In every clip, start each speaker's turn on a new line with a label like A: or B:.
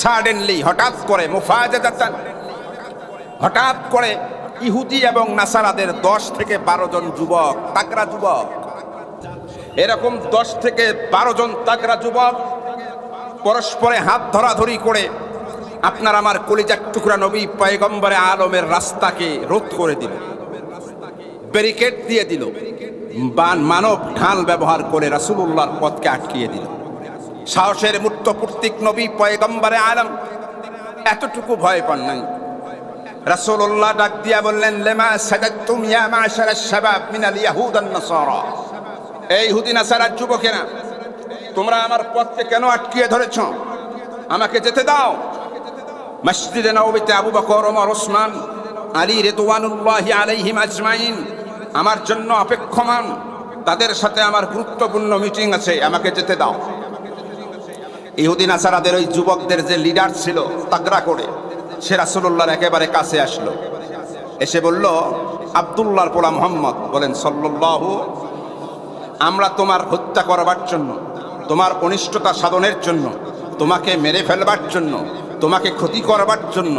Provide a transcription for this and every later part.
A: Suddenly হঠাৎ করে মুফাজাদাতান, হঠাৎ করে ইহুদি এবং নাসারাদের দশ থেকে বারো জন যুবক তাকরা যুবক। এরকম দশ থেকে বারো জন তাকরা যুবক পরস্পরে হাত ধরাধরি করে আপনার আমার কলিজার টুকরা নবী পয়গম্বরে আলমের রাস্তাকে রোধ করে দিল ব্যারিকেড দিয়ে দিল বান মানব ঢাল ব্যবহার করে রাসূলুল্লাহর পথকে আটকিয়ে দিল। সাহসের মূর্ত প্রতীক নবী পয়গম্বরে আলম। এতটুকু ভয় পান নাই। রাসূলুল্লাহ ডাক দিয়া বললেন, লেমা সাজাতুম ইয়া মাশারা শাবাব মিনাল ইয়াহুদ আন এই ইহুদি নাসারার যুবকেরা, তোমরা আমার পথকে কেন আটকিয়ে ধরেছ? আমাকে যেতে দাও। মসজিদে নবীতে আবু বকর, ওমর, ওসমান, আলী রেদওয়ানুল্লাহ আলাইহিম আজমাইন, আমার জন্য অপেক্ষমান। তাদের সাথে আমার গুরুত্বপূর্ণ মিটিং আছে, আমাকে যেতে দাও। ইহুদিন আসারাদের ওই যুবকদের যে লিডার ছিল তাগড়া করে, সে রাসূলুল্লাহর একেবারে কাছে আসলো। এসে বলল, আব্দুল্লাহর পোলা মোহাম্মদ, বলেন, সল্লাল্লাহু, আমরা তোমার হত্যা করবার জন্য, তোমার অনিষ্টতা সাধনের জন্য, তোমাকে মেরে ফেলবার জন্য, তোমাকে ক্ষতি করবার জন্য,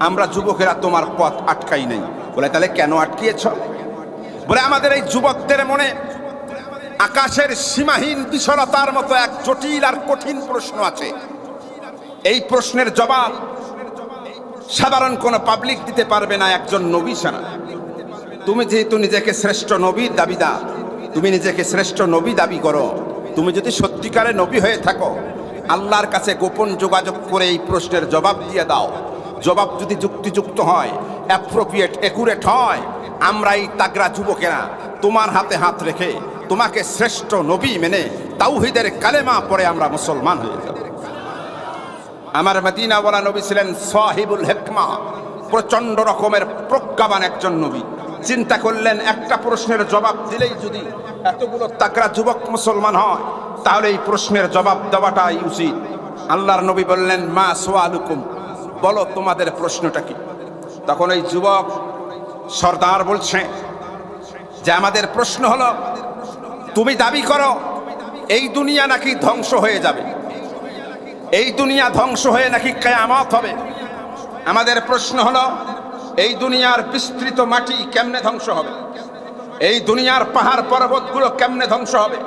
A: আমরা যুবকেরা তোমার পথ আটকাই নাই। বলে, তাহলে কেন আটকিয়েছ? বলে, আমাদের এই যুবকদের মনে আকাশের সীমাহীন বিশালতার মতো এক জটিল আর কঠিন প্রশ্ন আছে। এই প্রশ্নের জবাব সাধারণ কোনো পাবলিক দিতে পারবে না একজন নবী ছাড়া। তুমি যেহেতু নিজেকে শ্রেষ্ঠ নবীর দাবিদার, তুমি নিজেকে শ্রেষ্ঠ নবী দাবি করো, তুমি যদি সত্যিকারে নবী হয়ে থাকো, আল্লাহর কাছে গোপন যোগাযোগ করে এই প্রশ্নের জবাব দিয়ে দাও। জবাব যদি যুক্তিযুক্ত হয় অ্যাপ্রোপ্রিয়েট একুরেট হয় আমরা এই তাগরা যুবকেরা তোমার হাতে হাত রেখে তোমাকে শ্রেষ্ঠ নবী মেনে তাওহিদের কালেমা পরে আমরা মুসলমান হয়ে যাব। আমার মদিনাওয়ালা নবী ছিলেন সাহিবুল হেকমা প্রচণ্ড রকমের প্রজ্ঞাবান একজন নবী। চিন্তা করলেন, একটা প্রশ্নের জবাব দিলেই যদি এতগুলো তাকরা যুবক মুসলমান হয়, তাহলে এই প্রশ্নের জবাব দেওয়াটাই উচিত। আল্লাহর নবী বললেন, মা সোয়ালুকুম। বলো, তোমাদের প্রশ্নটা কি? তখন এই যুবক সর্দার বলছে যে, আমাদের প্রশ্ন হলো তুমি দাবি করো, এই দুনিয়া নাকি ধ্বংস হয়ে যাবে। এই দুনিয়া ধ্বংস হয়ে নাকি কেয়ামত হবে। আমাদের প্রশ্ন হলো, এই দুনিয়ার বিস্তৃত মাটি কেমনে ধ্বংস হবে? এই দুনিয়ার পাহাড় পর্বতগুলো কেমনে ধ্বংস হবে?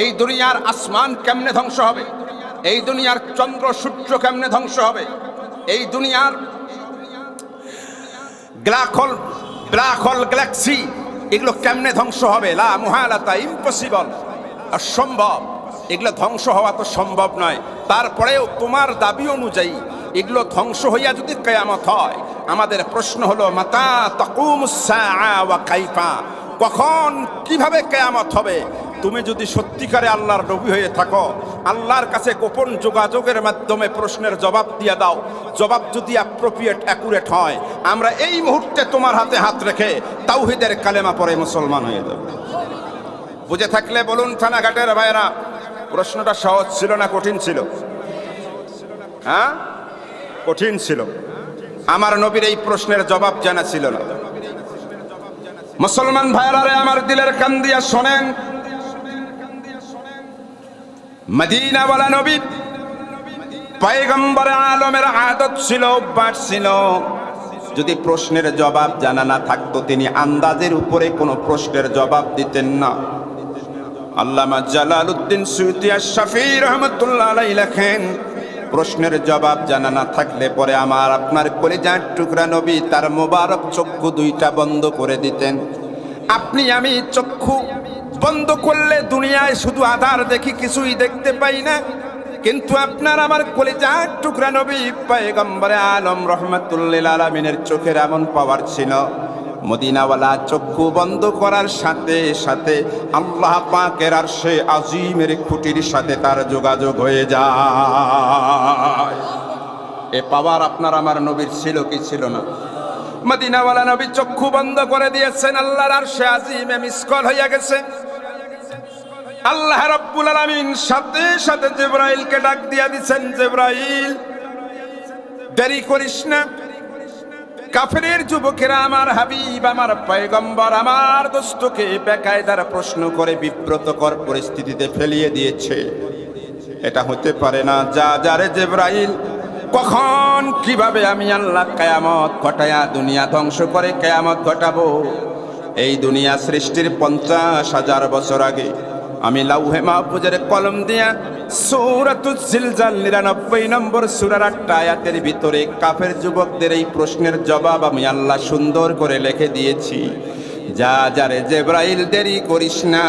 A: এই দুনিয়ার আসমান কেমনে ধ্বংস হবে? এই দুনিয়ার চন্দ্র সূর্য কেমনে ধ্বংস হবে? এই দুনিয়ার ব্ল্যাক হোল গ্যালাক্সি এগুলো কেমনে ধ্বংস হবে? লা মুহালাতা ইম্পসিবল অসম্ভব। এগুলো ধ্বংস হওয়া তো সম্ভব নয়। তারপরেও তোমার দাবি অনুযায়ী এগুলো ধ্বংস হইয়া যদি কেয়ামত হয়, আমাদের প্রশ্ন হলো, মাতা তকুমুসা ওয়া কাইফা। কখন কীভাবে কেয়ামত হবে? তুমি যদি সত্যিকারে আল্লাহর নবী হয়ে থাকো, আল্লাহর কাছে গোপন যোগাযোগের মাধ্যমে প্রশ্নের জবাব দিয়ে দাও। জবাব যদি অ্যাপ্রোপ্রিয়েট অ্যাকুরেট হয়, আমরা এই মুহূর্তে তোমার হাতে হাত রেখে তাওহিদের কালেমা পরে মুসলমান হয়ে যাব। বুঝে থাকলে বলুন থানাঘাটের ভাইরা প্রশ্নটা সহজ ছিল না কঠিন ছিল? হ্যাঁ? কঠিন ছিল। আমার নবীর এই প্রশ্নের জবাব জানা ছিল না। মুসলমান ভাইরারে আমার দিলের কান দিয়া শোনেন মদিনাওয়ালা নবী। পয়গম্বর আলমের আদত ছিল, অভ্যাস ছিল। যদি প্রশ্নের জবাব জানা না থাকতো, তিনি আন্দাজের উপরে কোনো প্রশ্নের জবাব দিতেন না। আল্লামা জালাল উদ্দিন সুইতিয়া শাফি রহমতুল্লাহ আলাই লেখেন, প্রশ্নের জবাব জানা না থাকলে পরে আমার আপনার কলিজার টুকরা নবী তার মোবারক চক্ষু দুইটা বন্ধ করে দিতেন। আপনি আমি চক্ষু বন্ধ করলে দুনিয়ায় শুধু আধার দেখি কিছুই দেখতে পাই না। কিন্তু আপনার আমার কলিজার টুকরা নবী পয়গম্বরে আলম রহমতুল্লিল আলমিনের চোখের এমন পাওয়ার ছিল। মদিনাওয়ালা চক্ষু বন্ধ করার সাথে সাথে আল্লাহ পাকের আর সে আজিমের খুঁটির সাথে তার যোগাযোগ হয়ে যায়। এ পাওয়ার আপনার আমার নবীর ছিল কি ছিল না? মদিনাওয়ালা নবী চক্ষু বন্ধ করে দিয়েছেন, আল্লাহর আর সে আজিমে মিসকল হইয়া গেছে। আল্লাহ রব্বুল আলামিন সাথে সাথে জিব্রাইলকে ডাক দিয়া দিছেন, জিব্রাইল, দেরি করিস না। কাফেরের যুবকেরা আমার হাবিব, আমার পয়গম্বর, আমার দোস্তকে বেকায়দার প্রশ্ন করে বিব্রতকর পরিস্থিতিতে ফেলিয়ে দিয়েছে। এটা হতে পারে না। যা যারে জেব্রাইল, কখন, কীভাবে আমি আল্লাহ কেয়ামত ঘটায়া দুনিয়া ধ্বংস করে কেয়ামত ঘটাবো? এই দুনিয়া সৃষ্টির পঞ্চাশ হাজার বছর আগে আমি লাউহে মাহফুজের কলম দিয়া সূরাতুল জিলজাল নিরানব্বই নম্বর সূরার আটটা আয়াতের ভিতরে কাফের যুবকদের এই প্রশ্নের জবাব আমি আল্লাহ সুন্দর করে লিখে দিয়েছি। যা যারে জেব্রাইল দেরি করিস না,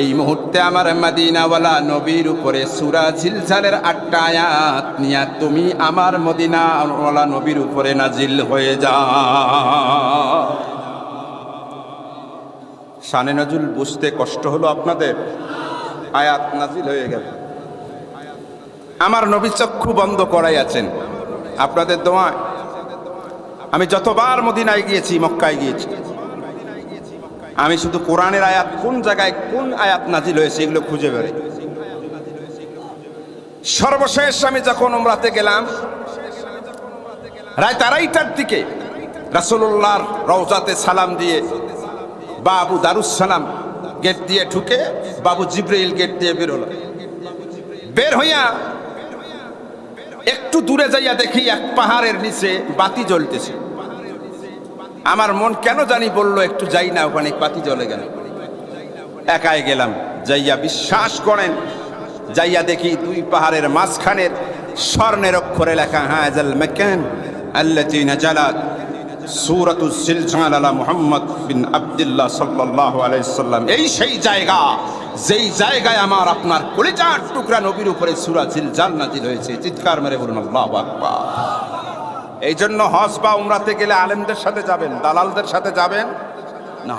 A: এই মুহূর্তে আমার মদিনাওয়ালা নবীর উপরে সুরা ঝিলঝালের আটটা আয়াত নিয়া তুমি আমার মদিনাওয়ালা নবীর উপরে নাজিল হয়ে যা। শানে নজুল বুঝতে কষ্ট হলো আপনাদের? আয়াত নাজিল হয়ে গেল। আমার নবী চক্ষু বন্ধ করাই আছেন আপনাদের দোয়ায় আমি যতবার মদিনায় গিয়েছি, মক্কায় গিয়েছি। আমি শুধু কোরআনের আয়াত, কোন জায়গায় কোন আয়াত নাজিল হয়েছে এগুলো খুঁজে বেড়াই সর্বশেষ আমি যখন ওমরাতে গেলাম রায় আড়াইটার দিকে রাসূলুল্লাহর রওজাতে সালাম দিয়ে বাবু দারুসালাম গেট দিয়ে ঢুকে বাবু জিব্রাইল গেট দিয়ে বের হলো বের হইয়া একটু দূরে যাইয়া দেখি এক পাহাড়ের নিচে বাতি জ্বলতেছে। আমার মন কেন জানি বলল, একটু যাই না, ওখানে বাতি জ্বলে গেল। একাই গেলাম, যাইয়া বিশ্বাস করেন, যাইয়া দেখি দুই পাহাড়ের মাঝখানের স্বর্ণের অক্ষরে লেখা হাজাল মেকান আল্লাতি নাজালাত। সূরাতুল সিলসাল আলা মুহাম্মদ বিন আব্দুল্লাহ সাল্লাল্লাহু আলাইহি সাল্লাম। এই সেই জায়গা, যেই জায়গায় আমার আপনার কলিজার টুকরা নবীর উপরে সূরা জিলজাল নাজিল হয়েছে। চিৎকার মেরে বলুন, আল্লাহু আকবার। এই জন্য হজ বা উমরাতে গেলে আলেমদের সাথে যাবেন, দালালদের সাথে যাবেন? না।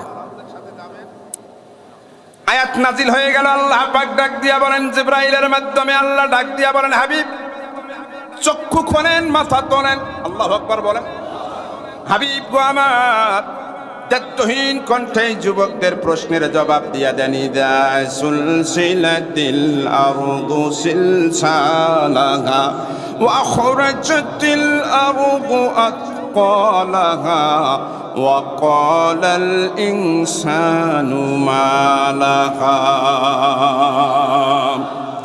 A: আয়াত নাজিল হয়ে গেল, আল্লাহ পাক ডাক দিয়া বলেন, জিব্রাইলের মাধ্যমে আল্লাহ ডাক দিয়া বলেন, হাবিব, চক্ষু খোলেন, মাথা তোলেন। আল্লাহ আকবার বলেন। হাবিব গো আমার দায়িত্বহীন কণ্ঠে যুবকদের প্রশ্নের জবাব দিয়া দেনি দেয় সুলসিলাতিল আরদু সিলসালাহা وأخرجت الأرض أثقالها وقال الإنسان ما لها